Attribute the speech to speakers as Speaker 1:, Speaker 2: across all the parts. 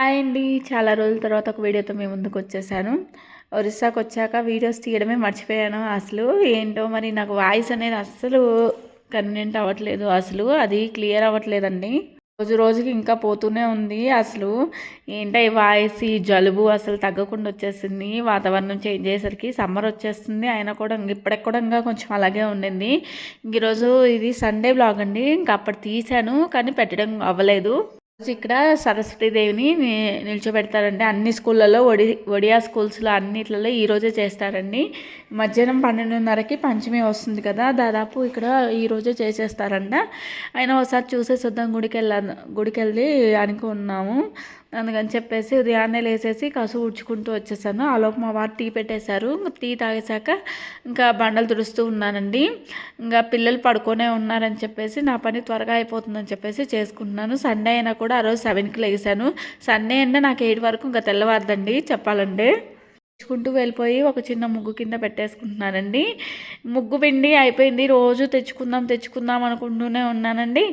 Speaker 1: Hi అండి. చాలా రోజుల తర్వాత ఒక వీడియోతో మేము ముందుకు వచ్చేసాను. ఒరిస్సాకు వచ్చాక వీడియోస్ తీయడమే మర్చిపోయాను అసలు. ఏంటో మరి నాకు వాయిస్ అనేది అస్సలు కన్వీనియంట్ అవ్వట్లేదు అసలు. అది క్లియర్ అవ్వట్లేదండి. రోజు రోజుకి ఇంకా పోతూనే ఉంది అసలు. ఏంటో ఈ వాయిస్ ఈ జలుబు అసలు తగ్గకుండా వచ్చేసింది. వాతావరణం చేంజ్ అయ్యేసరికి సమ్మర్ వచ్చేస్తుంది. అయినా కూడా ఇప్పటికి కూడా ఇంకా కొంచెం అలాగే ఉండింది. ఈరోజు ఇది సండే బ్లాగ్ అండి. ఇంకా అప్పుడు తీశాను కానీ పెట్టడం అవ్వలేదు. ఇక్కడ సరస్వతీదేవిని నిల్చోబెడతారండి. అన్ని స్కూళ్ళలో ఒడి ఒడియా స్కూల్స్లో అన్నిట్లలో ఈరోజే చేస్తారండి. మధ్యాహ్నం పన్నెండున్నరకి పంచమి వస్తుంది కదా దాదాపు ఇక్కడ ఈరోజే చేసేస్తారంట. అయినా ఒకసారి చూసేసి వద్దాం గుడికి వెళ్ళా గుడికి వెళ్ళి అనుకున్నాము. అందుకని చెప్పేసి ఉదయాన్నే లేసేసి కసు ఊడ్చుకుంటూ వచ్చేసాను. ఆలోపు మా వారు టీ పెట్టేశారు. టీ తాగేశాక ఇంకా బండలు తుడుస్తూ ఉన్నానండి. ఇంకా పిల్లలు పడుకొనే ఉన్నారని చెప్పేసి నా పని త్వరగా అయిపోతుందని చెప్పేసి చేసుకుంటున్నాను. సండే అయినా కూడా ఆ రోజు సెవెన్కి లేసాను. సండే అంటే నాకు ఎయిట్ వరకు ఇంకా తెల్లవారదండి చెప్పాలంటే. తెచ్చుకుంటూ వెళ్ళిపోయి ఒక చిన్న ముగ్గు కింద పెట్టేసుకుంటున్నానండి. ముగ్గు పిండి అయిపోయింది. రోజు తెచ్చుకుందాం తెచ్చుకుందాం అనుకుంటూనే ఉన్నానండి.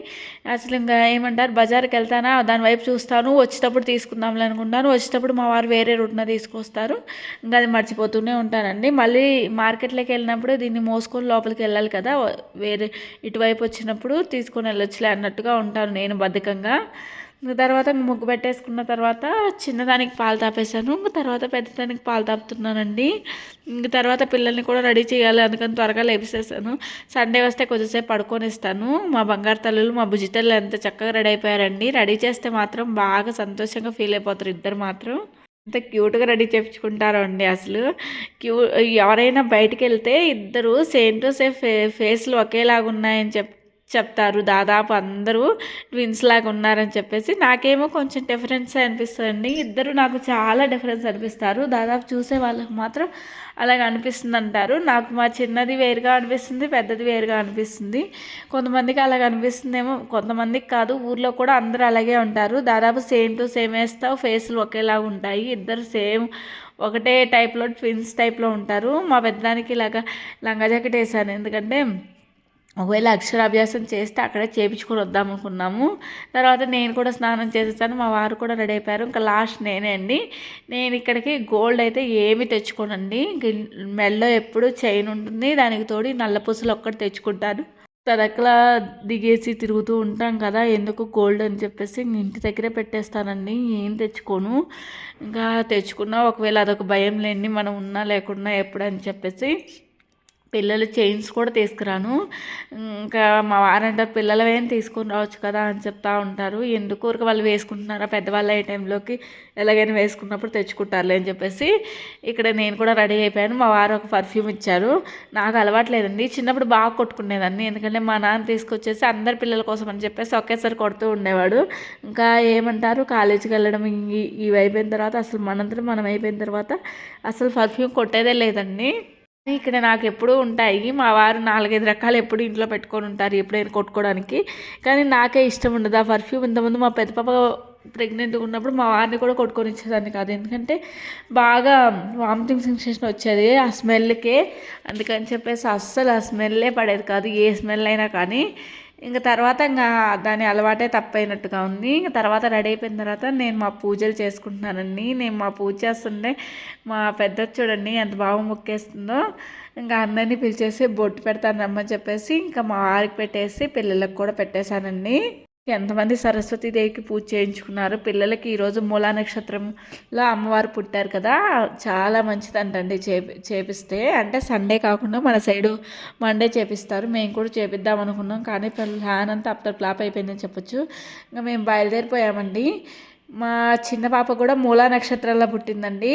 Speaker 1: అసలు ఇంకా ఏమంటారు? బజార్కి వెళ్తానా? దాని వైపు చూస్తాను. వచ్చేటప్పుడు తీసుకుందాంలే అనుకుంటాను వచ్చేటప్పుడు మా వారు వేరే రూట్న తీసుకొస్తారు. ఇంకా అది మర్చిపోతూనే ఉంటానండి. మళ్ళీ మార్కెట్లోకి వెళ్ళినప్పుడు దీన్ని మోసుకొని లోపలికి వెళ్ళాలి కదా. వేరే ఇటువైపు వచ్చినప్పుడు తీసుకొని వెళ్ళొచ్చులే అన్నట్టుగా ఉంటాను నేను బద్ధకంగా. తర్వాత ముగ్గు పెట్టేసుకున్న తర్వాత చిన్నదానికి పాలు తాపేశాను. ఇంక తర్వాత పెద్దదానికి పాలు తాపుతున్నానండి. ఇంక తర్వాత పిల్లల్ని కూడా రెడీ చేయాలి అందుకని త్వరగా లేపేసేసాను. సండే వస్తే కొంచెంసేపు పడుకొని ఇస్తాను మా బంగారు తల్లులు మా భుజి ఎంత చక్కగా రెడీ అయిపోయారండి. రెడీ చేస్తే మాత్రం బాగా సంతోషంగా ఫీల్ అయిపోతారు ఇద్దరు మాత్రం. ఎంత క్యూట్గా రెడీ చేయించుకుంటారో అండి అసలు. క్యూ ఎవరైనా బయటికి వెళ్తే ఇద్దరు సేమ్ టు సేమ్ ఫే ఫేస్లు ఒకేలాగా ఉన్నాయని చెప్పి చెప్తారు. దాదాపు అందరూ ట్విన్స్ లాగా ఉన్నారని చెప్పేసి నాకేమో కొంచెం డిఫరెన్స్ అనిపిస్తుంది ఇద్దరు నాకు చాలా డిఫరెన్స్ అనిపిస్తారు. దాదాపు చూసే వాళ్ళకి మాత్రం అలాగ అనిపిస్తుంది అంటారు నాకు మా చిన్నది వేరుగా అనిపిస్తుంది పెద్దది వేరుగా అనిపిస్తుంది. కొంతమందికి అలాగ అనిపిస్తుందేమో కొంతమందికి కాదు. ఊర్లో కూడా అందరూ అలాగే ఉంటారు. దాదాపు సేమ్ టు సేమ్ వేస్తావు ఫేస్లు ఒకేలాగా ఉంటాయి. ఇద్దరు సేమ్ ఒకటే టైప్లో ట్విన్స్ టైప్లో ఉంటారు. మా పెద్దదానికి ఇలాగ లంగా జాకెట్ వేసాను. ఎందుకంటే ఒకవేళ అక్షరాభ్యాసం చేస్తే అక్కడే చేయించుకొని వద్దాం అనుకున్నాము తర్వాత నేను కూడా స్నానం చేసేసాను. మా వారు కూడా రెడీ అయిపోయారు. ఇంకా లాస్ట్ నేనే అండి. నేను ఇక్కడికి గోల్డ్ అయితే ఏమి తెచ్చుకోనండి. మెల్లో ఎప్పుడు చైన్ ఉంటుంది. దానికి తోడి నల్ల పూసలు ఒక్కటి తెచ్చుకుంటాను. తరకలా దిగేసి తిరుగుతూ ఉంటాం కదా ఎందుకు గోల్డ్ అని చెప్పేసి ఇంటి దగ్గరే పెట్టేస్తానండి. ఏం తెచ్చుకోను. ఇంకా తెచ్చుకున్నా ఒకవేళ అదొక భయం లేని మనం ఉన్నా లేకున్నా ఎప్పుడని చెప్పేసి పిల్లలు చైన్స్ కూడా తీసుకురాను. ఇంకా మా వారంటారు పిల్లలు ఏం తీసుకొని రావచ్చు కదా అని చెప్తా ఉంటారు. ఎందుకు ఊరికి వాళ్ళు వేసుకుంటున్నారా? పెద్దవాళ్ళు అయ్యే టైంలోకి ఎలాగైనా వేసుకున్నప్పుడు తెచ్చుకుంటారులే అని చెప్పేసి ఇక్కడ నేను కూడా రెడీ అయిపోయాను. మా వారు ఒక పర్ఫ్యూమ్ ఇచ్చారు. నాకు అలవాట్లేదండి చిన్నప్పుడు బాగా కొట్టుకునేదాన్ని. ఎందుకంటే మా నాన్న తీసుకొచ్చేసి అందరి పిల్లల కోసం అని చెప్పేసి ఒకేసారి కొడుతూ ఉండేవాడు. ఇంకా ఏమంటారు? కాలేజీకి వెళ్ళడం ఇవి అయిపోయిన తర్వాత అసలు మనంతా మనం అయిపోయిన తర్వాత అసలు పర్ఫ్యూమ్ కొట్టేదే లేదండి. ఇక్కడ నాకు ఎప్పుడూ ఉంటాయి. మా వారు నాలుగైదు రకాలు ఎప్పుడు ఇంట్లో పెట్టుకొని ఉంటారు ఎప్పుడైనా కొట్టుకోవడానికి. కానీ నాకే ఇష్టం ఉండదు. ఆ పర్ఫ్యూమ్ ఇంతకుముందు మా పెద్ద పాప ప్రెగ్నెంట్గా ఉన్నప్పుడు మా వారిని కూడా కొట్టుకొని ఇచ్చేదాన్ని కాదు. ఎందుకంటే బాగా వామిటింగ్ సెన్సేషన్ వచ్చేది ఆ స్మెల్కే అందుకని చెప్పేసి అస్సలు ఆ స్మెల్లే పడేది కాదు. ఏ స్మెల్ అయినా కానీ ఇంకా తర్వాత ఇంకా దాని అలవాటే తప్పైనట్టుగా ఉంది. ఇంకా తర్వాత రెడీ అయిపోయిన తర్వాత నేను మా పూజలు చేసుకుంటున్నానండి. నేను మా పూజ చేస్తుంటే మా పెద్ద చూడండి ఎంత బాగా మొక్కేస్తుందో ఇంకా అందరినీ పిలిచేసి బొట్టు పెడతాను రమ్మని చెప్పేసి ఇంకా మా వారికి పెట్టేసి పిల్లలకు కూడా పెట్టేశానండి. ఎంతమంది సరస్వతీదేవికి పూజ చేయించుకున్నారు పిల్లలకి ఈరోజు మూలా నక్షత్రంలో అమ్మవారు పుట్టారు కదా చాలా మంచిదంటండి చేపి చేపిస్తే. అంటే సండే కాకుండా మన సైడు మండే చేపిస్తారు. మేము కూడా చేపిద్దాం అనుకున్నాం కానీ ప్లాన్ అంతా అప్తర్ ఫ్లాప్ అయిపోయిందని చెప్పొచ్చు. ఇంకా మేము బయలుదేరిపోయామండి. మా చిన్న పాప కూడా మూలా నక్షత్రంలో పుట్టిందండి.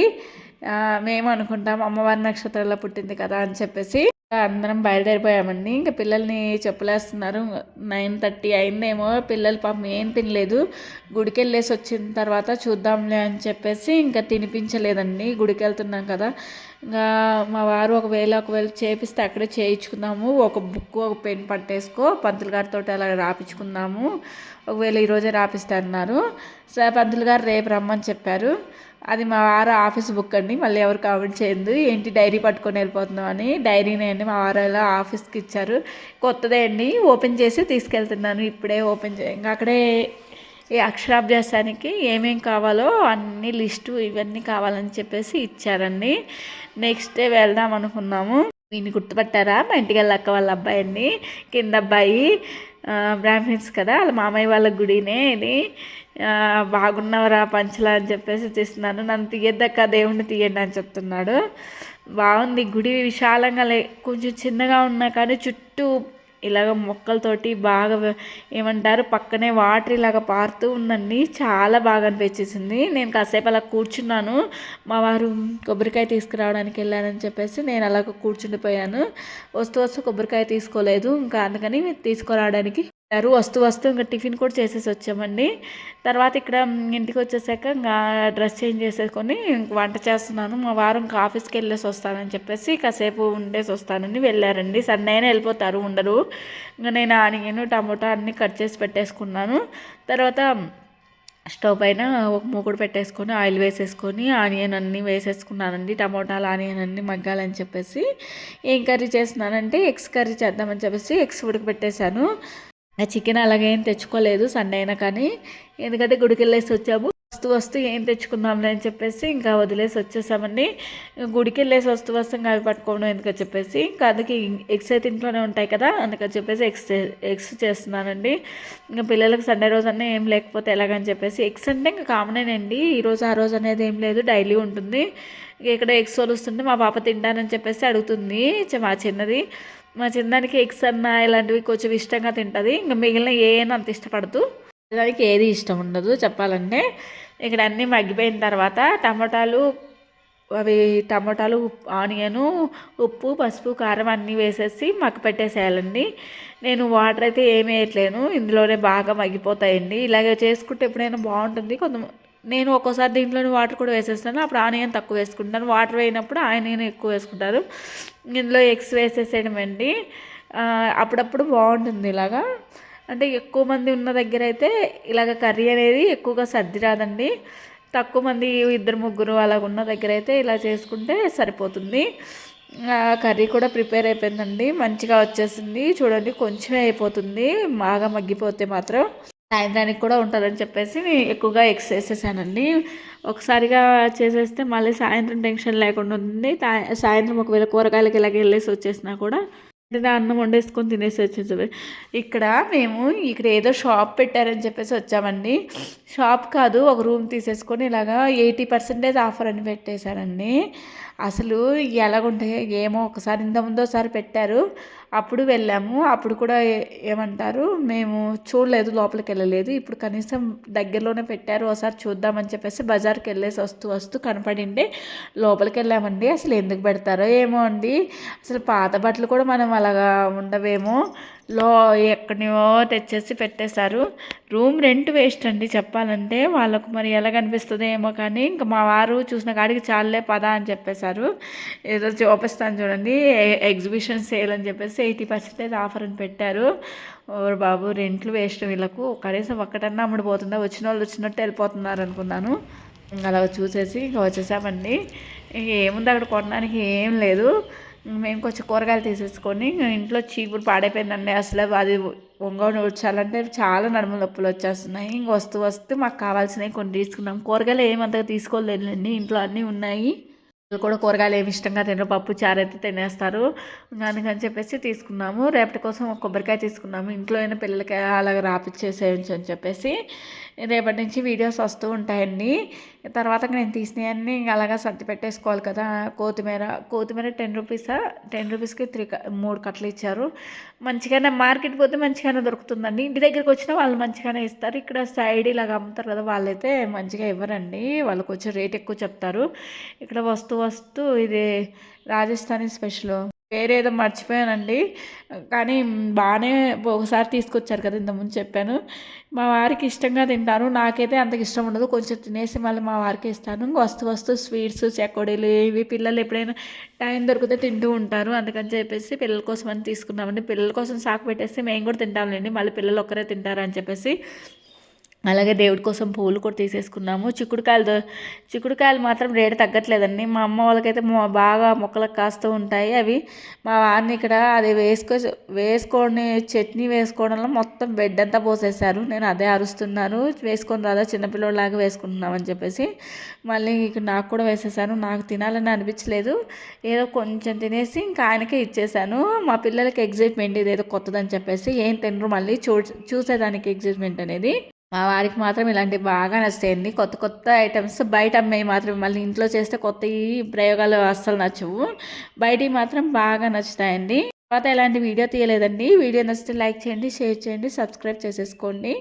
Speaker 1: మేము అనుకుంటాం అమ్మవారి నక్షత్రంలో పుట్టింది కదా అని చెప్పేసి. అందరం బయలుదేరిపోయామండి. ఇంకా పిల్లల్ని చెప్పులేస్తున్నారు. Nine thirty అయిందేమో. పిల్లలు పాపం ఏం తినలేదు. గుడికి వెళ్ళేసి వచ్చిన తర్వాత చూద్దాంలే అని చెప్పేసి ఇంకా తినిపించలేదండి. గుడికి వెళ్తున్నాం కదా. ఇంకా మా వారు ఒకవేళ ఒకవేళ చేపిస్తే అక్కడే చేయించుకుందాము. ఒక బుక్ ఒక పెన్ పట్టేసుకో. పంతులు గారితో అలా రాపించుకుందాము ఒకవేళ ఈరోజే రాపిస్తే అన్నారు. సరే పంతులు గారు రేపు రమ్మని చెప్పారు. అది మా వారు ఆఫీస్ బుక్ అండి. మళ్ళీ ఎవరు కామెంట్ చేయదు ఏంటి డైరీ పట్టుకొని వెళ్ళిపోతున్నాం అని డైరీనే అండి. మా వారు ఎలా ఆఫీస్కి ఇచ్చారు. కొత్తదే అండి. ఓపెన్ చేసి తీసుకెళ్తున్నాను. ఇప్పుడే ఓపెన్ చే ఇంకా అక్కడే ఈ అక్షరాభ్యాసానికి ఏమేం కావాలో అన్ని లిస్టు ఇవన్నీ కావాలని చెప్పేసి ఇచ్చారండి. నెక్స్ట్ డే వెళ్దాం అనుకున్నాము. నేను గుర్తుపట్టారా? మా ఇంటికి వెళ్ళి అక్క వాళ్ళ అబ్బాయి అండి కింద అబ్బాయి బ్రాహ్మిన్స్ కదా వాళ్ళ మామయ్య వాళ్ళ గుడినే ఇది. బాగున్నవరా పంచలా అని చెప్పేసి తీస్తున్నాను. నన్ను తీయద్దక్క దేవుణ్ణి తీయండి అని చెప్తున్నాడు. బాగుంది గుడి విశాలంగా లే కొంచెం చిన్నగా ఉన్నా కానీ చుట్టూ ఇలాగ మొక్కలతోటి బాగా ఏమంటారు పక్కనే వాటర్ ఇలాగ పారుతూ ఉందండి. చాలా బాగా అనిపించేసింది. నేను కాసేపు అలా కూర్చున్నాను. మా వారు కొబ్బరికాయ తీసుకురావడానికి వెళ్ళారని చెప్పేసి నేను అలాగ కూర్చుండిపోయాను. వస్తూ వస్తూ కొబ్బరికాయ తీసుకోలేదు. ఇంకా అందుకని తీసుకురావడానికి వస్తూ వస్తూ ఇంకా టిఫిన్ కూడా చేసేసి వచ్చామండి. తర్వాత ఇక్కడ ఇంటికి వచ్చేసాక ఇంకా డ్రెస్ చేంజ్ చేసేసుకొని వంట చేస్తున్నాను. మా వారం ఇంకా ఆఫీస్కి వెళ్ళేసి వస్తానని చెప్పేసి కాసేపు ఉండేసి వస్తానని వెళ్ళారండి. సండే అయినా వెళ్ళిపోతారు ఉండరు. ఇంకా నేను ఆనియన్ టమోటా అన్నీ కట్ చేసి పెట్టేసుకున్నాను. తర్వాత స్టవ్ పైన ఒక మూకుడు పెట్టేసుకొని ఆయిల్ వేసేసుకొని ఆనియన్ అన్నీ వేసేసుకున్నానండి. టమోటాలు ఆనియన్ అన్నీ మగ్గాలని చెప్పేసి ఏం కర్రీ చేస్తున్నానంటే ఎగ్స్ కర్రీ చేద్దామని చెప్పేసి ఎగ్స్ ఉడకబెట్టేశాను. చికెన్ అలాగే ఏం తెచ్చుకోలేదు సండే అయినా కానీ. ఎందుకంటే గుడికి వెళ్ళేసి వచ్చాము. వస్తూ వస్తూ ఏం తెచ్చుకుందాంలే అని చెప్పేసి ఇంకా వదిలేసి వచ్చేసామండి. గుడికి వెళ్ళేసి వస్తూ వస్తూ ఇంకా అవి పట్టుకోవడం ఎందుకని చెప్పేసి. ఇంకా అందుకే ఎగ్స్ అయితే ఇంట్లోనే ఉంటాయి కదా అందుకని చెప్పేసి ఎగ్స్ ఎగ్స్ చేస్తున్నానండి. ఇంకా పిల్లలకు సండే రోజు అన్నీ ఏం లేకపోతే ఎలాగని చెప్పేసి. ఎగ్స్ అంటే ఇంకా కామనేనండి. ఈరోజు ఆ రోజు అనేది ఏం లేదు డైలీ ఉంటుంది. ఇక్కడ ఎగ్స్ వస్తుంటే మా పాప తింటానని చెప్పేసి అడుగుతుంది మా చిన్నది. మా చిన్నదానికి ఎగ్స్ అన్న ఇలాంటివి కొంచెం ఇష్టంగా తింటుంది. ఇంకా మిగిలిన ఏమైనా అంత ఇష్టపడదు. దానికి ఏది ఇష్టం ఉండదు చెప్పాలంటే. ఇక్కడ అన్నీ మగ్గిపోయిన తర్వాత టమాటాలు అవి టమాటాలు ఆనియను ఉప్పు పసుపు కారం అన్నీ వేసేసి మగ్గ పెట్టేసేయాలండి. నేను వాటర్ అయితే ఏమి వేయట్లేను. ఇందులోనే బాగా మగ్గిపోతాయండి. ఇలాగే చేసుకుంటే ఎప్పుడైనా బాగుంటుంది. కొంత నేను ఒక్కోసారి దీంట్లోనే వాటర్ కూడా వేసేస్తాను. అప్పుడు ఆనియన్ తక్కువ వేసుకుంటాను. వాటర్ వేయినప్పుడు ఆనియన్ ఎక్కువ వేసుకుంటారు ఇందులో ఎగ్స్ వేసేసేయడం అండి. అప్పుడప్పుడు బాగుంటుంది ఇలాగా. అంటే ఎక్కువ మంది ఉన్న దగ్గర అయితే ఇలాగ కర్రీ అనేది ఎక్కువగా సర్ది రాదండి తక్కువ మంది ఇద్దరు ముగ్గురు అలాగ ఉన్న దగ్గర అయితే ఇలా చేసుకుంటే సరిపోతుంది. కర్రీ కూడా ప్రిపేర్ అయిపోయిందండి. మంచిగా వచ్చేసింది. చూడండి కొంచెమే అయిపోతుంది. బాగా మగ్గిపోతే మాత్రం. సాయంత్రానికి కూడా ఉంటుందని చెప్పేసి ఎక్కువగా ఎగ్స్ వేసేసానండి. ఒకసారిగా చేసేస్తే మళ్ళీ సాయంత్రం టెన్షన్ లేకుండా ఉంది. సాయంత్రం ఒకవేళ కూరగాయలకి ఇలాగ వెళ్ళేసి వచ్చేసినా కూడా అన్నం వండేసుకొని తినేసి వచ్చేసి ఇక్కడ మేము ఇక్కడ ఏదో షాప్ పెట్టారని చెప్పేసి వచ్చామండి. షాప్ కాదు ఒక రూమ్ తీసేసుకొని ఇలాగా ఎయిటీ పర్సెంటేజ్ ఆఫర్ అని పెట్టేశారండి. అసలు ఎలాగుంటాయో ఏమో ఒకసారి ఇంత ముందోసారి పెట్టారు. అప్పుడు వెళ్ళాము. అప్పుడు కూడా ఏమంటారు మేము చూడలేదు లోపలికి వెళ్ళలేదు. ఇప్పుడు కనీసం దగ్గరలోనే పెట్టారు. ఒకసారి చూద్దామని చెప్పేసి బజార్కి వెళ్ళేసి వస్తూ వస్తూ కనపడిండే లోపలికి వెళ్ళామండి. అసలు ఎందుకు పెడతారో ఏమో అండి. అసలు పాత బట్టలు కూడా మనం అలాగా ఉండవేమో. లో ఎక్కడినో తెచ్చేసి పెట్టేశారు. రూమ్ రెంట్ వేస్ట్ అండి చెప్పాలంటే. వాళ్ళకు మరి ఎలా కనిపిస్తుందో ఏమో కానీ ఇంకా మా వారు చూసిన కాడికి చాలే పదా అని చెప్పేశారు. ఏదో చూపిస్తాను చూడండి. ఎగ్జిబిషన్ సేల్ అని చెప్పేసి ఎయిటీ పర్సెంటేజ్ ఆఫర్ అని పెట్టారు. ఓరు బాబు రెంట్లు వేస్ట్ వీళ్ళకు. కనీసం ఒక్కటన్నా అమ్ముడిపోతుందా వచ్చిన వాళ్ళు వచ్చినట్టు వెళ్ళిపోతున్నారు అనుకున్నాను. అలా చూసేసి ఇంకా వచ్చేసామండి. ఏముంది అక్కడ కొనడానికి ఏం లేదు. మేము కొంచెం కూరగాయలు తీసేసుకొని ఇంట్లో చీపురు పాడైపోయిందండి. అసలు అది ఒంగోని వచ్చాలంటే చాలా నడుము నొప్పులు వచ్చేస్తున్నాయి. ఇంక వస్తూ వస్తూ మాకు కావాల్సినవి కొన్ని తీసుకున్నాం. కూరగాయలు ఏమంతగా తీసుకోలేదండి ఇంట్లో అన్నీ ఉన్నాయి. కూడా కూరగాయలు ఏమి ఇష్టంగా తినరు. పప్పు చారు అయితే తినేస్తారు. అందుకని చెప్పేసి తీసుకున్నాము. రేపటి కోసం ఒక కొబ్బరికాయ తీసుకున్నాము. ఇంట్లో అయినా పిల్లలకి అలాగ రాపిచ్చేసేయచ్చు అని చెప్పేసి. రేపటి నుంచి వీడియోస్ వస్తూ ఉంటాయండి. తర్వాత నేను తీసినవన్నీ అలాగా సర్ది పెట్టేసుకోవాలి కదా. కొత్తిమీర కొత్తిమీర టెన్ రూపీసా టెన్ రూపీస్కి త్రీ మూడు కట్టలు ఇచ్చారు. మంచిగానే మార్కెట్ పోతే మంచిగానే దొరుకుతుందండి. ఇంటి దగ్గరికి వచ్చినా వాళ్ళు మంచిగానే ఇస్తారు. ఇక్కడ సైడ్ ఇలాగ అమ్ముతారు కదా వాళ్ళైతే మంచిగా ఇవ్వరండి. వాళ్ళు కొంచెం రేట్ ఎక్కువ చెప్తారు. ఇక్కడ వస్తూ వస్తూ ఇది రాజస్థానీ స్పెషల్. వేరేదో మర్చిపోయానండి. కానీ బాగానే ఒకసారి తీసుకొచ్చారు కదా ఇంతకుముందు చెప్పాను. మా వారికి ఇష్టంగా తింటాను. నాకైతే అంత ఇష్టం ఉండదు. కొంచెం తినేసి మళ్ళీ మా వారికి ఇస్తాను. వస్తూ వస్తూ స్వీట్స్ చెకోడీలు ఇవి పిల్లలు ఎప్పుడైనా టైం దొరికితే తింటూ ఉంటారు. అందుకని చెప్పేసి పిల్లల కోసం అని తీసుకున్నామండి. పిల్లల కోసం సాకు పెట్టేసి మేము కూడా తింటాంలేండి. మళ్ళీ పిల్లలు ఒక్కరే తింటారు అని చెప్పేసి అలాగే దేవుడి కోసం పూలు కూడా తీసేసుకున్నాము. చిక్కుడుకాయలు చిక్కుడుకాయలు మాత్రం రేటు తగ్గట్లేదండి. మా అమ్మ వాళ్ళకైతే మా బాగా మొక్కలకు కాస్తూ ఉంటాయి. అవి మా వారిని ఇక్కడ అది వేసుకో వేసుకొని చట్నీ వేసుకోవడంలో మొత్తం బెడ్ అంతా పోసేసారు నేను అదే అరుస్తున్నాను వేసుకొని రాదా చిన్నపిల్లలాగా వేసుకుంటున్నామని చెప్పేసి మళ్ళీ ఇక్కడ నాకు కూడా వేసేసాను నాకు తినాలని అనిపించలేదు. ఏదో కొంచెం తినేసి ఇంకా ఆయనకే ఇచ్చేసాను మా పిల్లలకి ఎగ్జైట్మెంట్ ఇది ఏదో కొత్తదని చెప్పేసి ఏం తినరు మళ్ళీ. చూ చూసేదానికి ఎగ్జైట్మెంట్ అనేది. మా వారికి మాత్రం ఇలాంటివి బాగా నచ్చుతాయండి. కొత్త కొత్త ఐటమ్స్ బయట అమ్మేవి మాత్రం మళ్ళీ ఇంట్లో చేస్తే కొత్త ప్రయోగాలు అస్సలు నచ్చవు. బయటివి మాత్రం బాగా నచ్చుతాయండి. తర్వాత ఎలాంటి వీడియో తీయలేదండి. వీడియో నచ్చితే లైక్ చేయండి షేర్ చేయండి సబ్స్క్రైబ్ చేసేసుకోండి.